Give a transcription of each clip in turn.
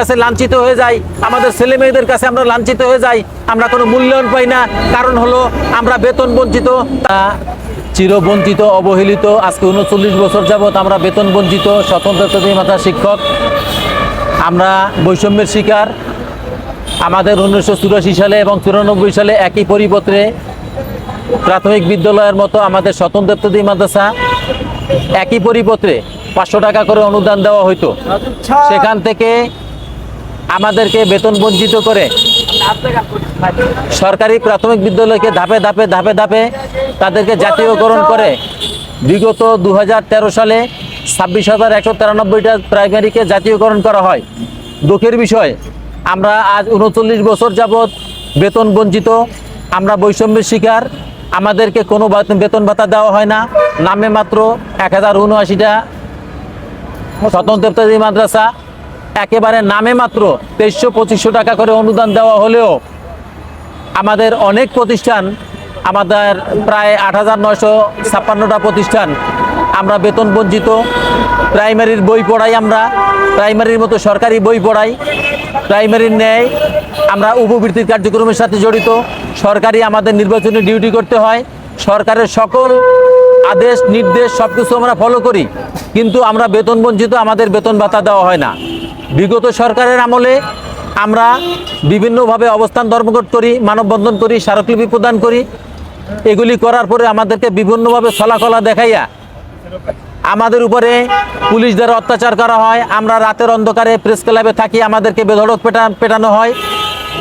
কাছে লাঞ্ছিত হয়ে যাই আমাদের ছেলে মেয়েদের কাছে আমরা লাঞ্ছিত হয়ে যাই আমরা কোনো মূল্যায়ন পাই না। কারণ হলো আমরা বেতন বঞ্চিত চিরবঞ্চিত অবহেলিত আজকে উনচল্লিশ বছর যাবৎ আমরা বেতন বঞ্চিত স্বতন্ত্র মাতা শিক্ষক। আমরা বৈষম্যের শিকার। আমাদের উনিশশো চুরাশি সালে এবং চুরানব্বই সালে একই পরিপত্রে প্রাথমিক বিদ্যালয়ের মতো আমাদের স্বতন্ত্র মাদ্রাসা একই পরিপত্রে পাঁচশো টাকা করে অনুদান দেওয়া হইতো। সেখান থেকে আমাদেরকে বেতন বঞ্চিত করে সরকারি প্রাথমিক বিদ্যালয়কে ধাপে ধাপে ধাপে ধাপে তাদেরকে জাতীয়করণ করে। বিগত দু হাজার তেরো সালে ছাব্বিশ হাজার একশো তিরানব্বইটা প্রাইমারিকে জাতীয়করণ করা হয়। দুঃখের বিষয়, আমরা আজ উনচল্লিশ বছর যাবৎ বেতন বঞ্চিত, আমরা বৈষম্যের শিকার, আমাদেরকে কোনো বেতন- ভাতা দেওয়া হয় না। নামে মাত্র এক হাজার উনআশিটা স্বতন্ত্র মাদ্রাসা একেবারে নামে মাত্র তেইশশো পঁচিশশো টাকা করে অনুদান দেওয়া হলেও আমাদের অনেক প্রতিষ্ঠান, আমাদের প্রায় আট হাজার নয়শো ছাপ্পান্নটা প্রতিষ্ঠান আমরা বেতন বঞ্চিত। প্রাইমারির বই পড়াই আমরা, প্রাইমারির মতো সরকারি বই পড়াই। প্রাইমারির ন্যায় আমরা উপবৃত্তির কার্যক্রমের সাথে জড়িত। সরকারি আমাদের নির্বাচনী ডিউটি করতে হয়। সরকারের সকল আদেশ, নির্দেশ সব কিছু আমরা ফলো করি। কিন্তু আমরা বেতন বঞ্চিত, আমাদের বেতন ভাতা দেওয়া হয় না। বিগত সরকারের আমলে আমরা বিভিন্নভাবে অবস্থান ধর্মঘট করি, মানববন্ধন করি, স্মারকলিপি প্রদান করি। এগুলি করার পরে আমাদেরকে বিভিন্নভাবে ছলাকলা দেখাইয়া আমাদের উপরে পুলিশ দ্বারা অত্যাচার করা হয়। আমরা রাতের অন্ধকারে প্রেস ক্লাবে থাকি, আমাদেরকে বেধড়ক পেটা, পেটানো হয়।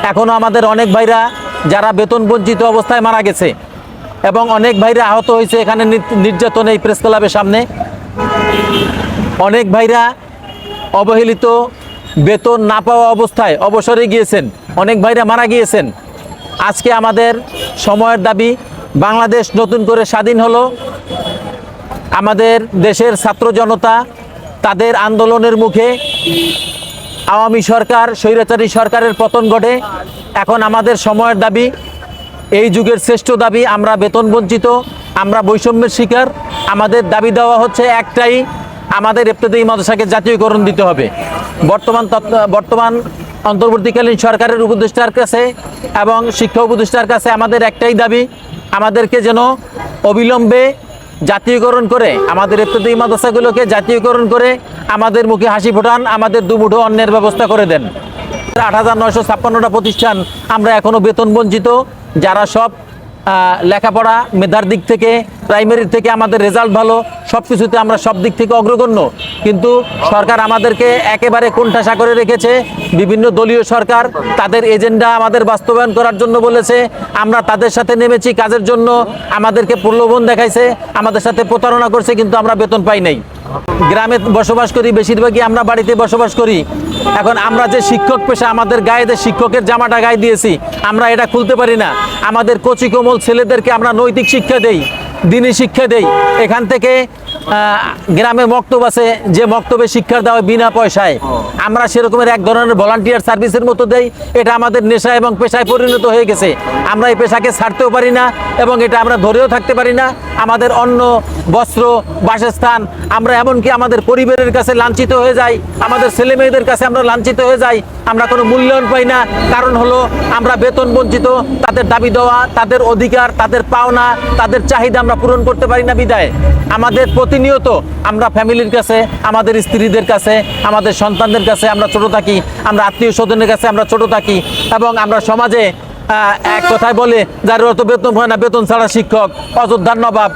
এখনও আমাদের অনেক ভাইরা যারা বেতন বঞ্চিত অবস্থায় মারা গেছে এবং অনেক ভাইরা আহত হয়েছে এখানে নির- নির্যাতন এই প্রেস ক্লাবের সামনে। অনেক ভাইরা অবহেলিত, বেতন না পাওয়া অবস্থায় অবসরে গিয়েছেন। অনেক ভাইরা মারা গিয়েছেন। আজকে আমাদের সময়ের দাবি, বাংলাদেশ নতুন করে স্বাধীন হলো। আমাদের দেশের ছাত্র জনতা তাদের আন্দোলনের মুখে আওয়ামী সরকার, স্বৈরাচারী সরকারের পতন ঘটে। এখন আমাদের সময়ের দাবি, এই যুগের শ্রেষ্ঠ দাবি, আমরা বেতন বঞ্চিত, আমরা বৈষম্যের শিকার। আমাদের দাবি দেওয়া হচ্ছে একটাই আমাদের ইফতেদায়ী মাদ্রাসাকে জাতীয়করণ দিতে হবে। বর্তমান বর্তমান অন্তর্বর্তীকালীন সরকারের উপদেষ্টার কাছে এবং শিক্ষা উপদেষ্টার কাছে আমাদের একটাই দাবি, আমাদেরকে যেন অবিলম্বে জাতীয়করণ করে, আমাদের ইফতেদায়ী মাদ্রাসাগুলোকে জাতীয়করণ করে আমাদের মুখে হাসি ফোটান, আমাদের দুমুঠো অন্যের ব্যবস্থা করে দেন। আট হাজার নয়শো ছাপ্পান্নটা প্রতিষ্ঠান আমরা এখনও বেতন বঞ্চিত, যারা সব লেখাপড়া মেধার দিক থেকে প্রাইমারির থেকে আমাদের রেজাল্ট ভালো সব কিছুতে আমরা সব দিক থেকে অগ্রগণ্য। কিন্তু সরকার আমাদেরকে একেবারে কোণঠাসা করে রেখেছে। বিভিন্ন দলীয় সরকার তাদের এজেন্ডা আমাদের বাস্তবায়ন করার জন্য বলেছে। আমরা তাদের সাথে নেমেছি কাজের জন্য। আমাদেরকে প্রলোভন দেখাইছে। আমাদের সাথে প্রতারণা করছে, কিন্তু আমরা বেতন পাই নাই। গ্রামে বসবাস করি, বেশিরভাগই আমরা বাড়িতে বসবাস করি। এখন আমরা যে শিক্ষক পেশা, আমাদের গায়ে শিক্ষকের জামাটা গায়ে দিয়েছি, আমরা এটা খুলতে পারি না। আমাদের কচি কোমল ছেলেদেরকে আমরা নৈতিক শিক্ষা দেই, দিনী শিক্ষা দেই। এখান থেকে গ্রামে মক্তব আছে, যে মক্তবে শিক্ষা দেওয়া বিনা পয়সায় আমরা সেরকমের এক ধরনের ভলান্টিয়ার সার্ভিসের মতো দেই, এটা আমাদের নেশা এবং পেশায় পরিণত হয়ে গেছে। আমরা এই পেশাকে ছাড়তেও পারি না এবং এটা আমরা ধরেও থাকতে পারি না। আমাদের অন্ন, বস্ত্র, বাসস্থান, আমরা এমনকি আমাদের পরিবারের কাছে লাঞ্ছিত হয়ে যাই, আমাদের ছেলে মেয়েদের কাছে আমরা লাঞ্ছিত হয়ে যাই, আমরা কোনো মূল্যায়ন পাই না। কারণ হলো, আমরা বেতন বঞ্চিত, তাদের দাবি দেওয়া, তাদের অধিকার, তাদের পাওনা, তাদের চাহিদা আমরা পূরণ করতে পারি না বিদায়। আমাদের প্রতিনিয়ত আমরা ফ্যামিলির কাছে, আমাদের স্ত্রীদের কাছে, আমাদের সন্তানদের কাছে আমরা ছোট থাকি, আমরা আত্মীয় স্বজনের কাছে আমরা ছোট থাকি এবং আমরা সমাজে এক কথায় বলে, যার অত বেতন হয় না, বেতন ছাড়া শিক্ষক, অযোধ্যার নবাব